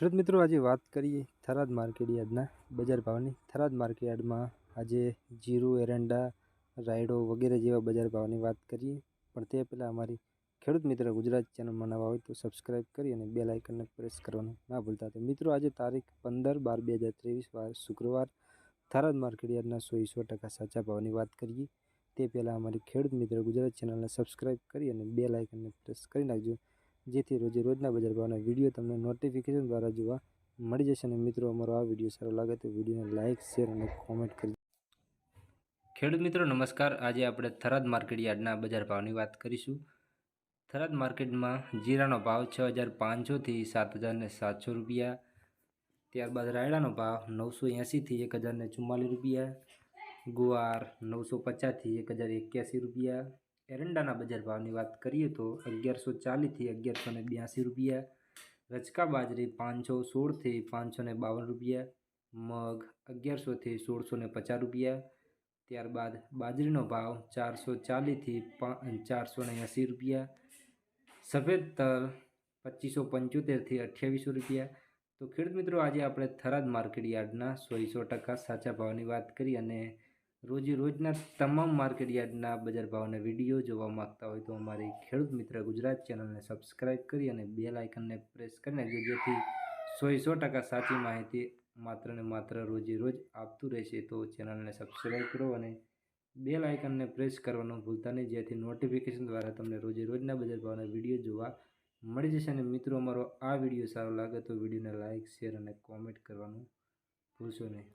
ખેડૂત મિત્રો, આજે વાત કરીએ થરાદ માર્કેટ યાર્ડના બજાર ભાવની. થરાદ માર્કેટ યાર્ડમાં આજે જીરું, એરંડા, રાયડો વગેરે જેવા બજાર ભાવની વાત કરીએ. પણ તે પહેલાં અમારી ખેડૂત મિત્ર ગુજરાત ચેનલમાં નવા હોય તો સબસ્ક્રાઈબ કરી અને બે લાઇકનને પ્રેસ કરવાનું ના ભૂલતા. તો મિત્રો, આજે તારીખ પંદર બાર બે હજાર ત્રેવીસ, વાર શુક્રવાર. થરાદ માર્કેટ યાર્ડના સો સો ટકા સાચા ભાવની વાત કરીએ. તે પહેલાં અમારી ખેડૂત મિત્ર ગુજરાત ચેનલને સબસ્ક્રાઈબ કરી અને બે લાઇકનને પ્રેસ કરી નાખજો. જેથી રોજે રોજના બજાર ભાવના વીડિયો તમને નોટિફિકેશન દ્વારા જોવા મળી જશે. અને મિત્રો, અમારો આ વીડિયો સારો લાગે તો વિડીયોને લાઇક શેર અને કોમેન્ટ કરી ખેડૂત મિત્રો, નમસ્કાર. આજે આપણે થરાદ માર્કેટ યાર્ડના બજાર ભાવની વાત કરીશું. થરાદ માર્કેટમાં જીરાનો ભાવ છ હજાર પાંચસોથી સાત હજારને સાતસો રૂપિયા. ત્યારબાદ રાયડાનો ભાવ નવસો એંસીથી એક હજારને ચુમ્માલીસ રૂપિયા. ગુવાર નવસો પચાસથી એક હજાર એક્યાસી રૂપિયા. એરંડાના બજાર ભાવની વાત કરીએ તો અગિયારસો ચાલીસથી અગિયારસો ને બ્યાસી રૂપિયા રચકા બાજરી પાંચસો સોળથી પાંચસો ને બાવન રૂપિયા, મગ અગિયારસોથી સોળસો ને પચાસ રૂપિયા, ત્યારબાદ બાજરીનો ભાવ ચારસો ચાલીસથી ચારસો ને એંસી રૂપિયા, સફેદ તલ પચીસો પંચોતેરથી અઠ્યાવીસો રૂપિયા. તો ખેડૂત મિત્રો, આજે આપણે થરાદ માર્કેટ યાર્ડના સો સો ટકા સાચા ભાવની વાત કરી અને રોજે રોજના તમામ માર્કેટ યાર્ડના બજાર ભાવના વીડિયો જોવા માંગતા હોય તો અમારી ખેડૂત મિત્ર ગુજરાત ચેનલને સબસ્ક્રાઈબ કરી અને બેલ આઇકનને પ્રેસ કરી નાખજો, જેથી સો સો ટકા સાચી માહિતી માત્ર ને માત્ર રોજે રોજ આપતું રહેશે. તો ચેનલને સબસ્ક્રાઈબ કરો અને બેલ આઇકનને પ્રેસ કરવાનું ભૂલતા નહીં, જેથી નોટિફિકેશન દ્વારા તમને રોજે રોજના બજાર ભાવના વીડિયો જોવા મળી જશે. અને મિત્રો, અમારો આ વીડિયો સારો લાગે તો વિડીયોને લાઇક, શેર અને કોમેન્ટ કરવાનું ભૂલશો નહીં.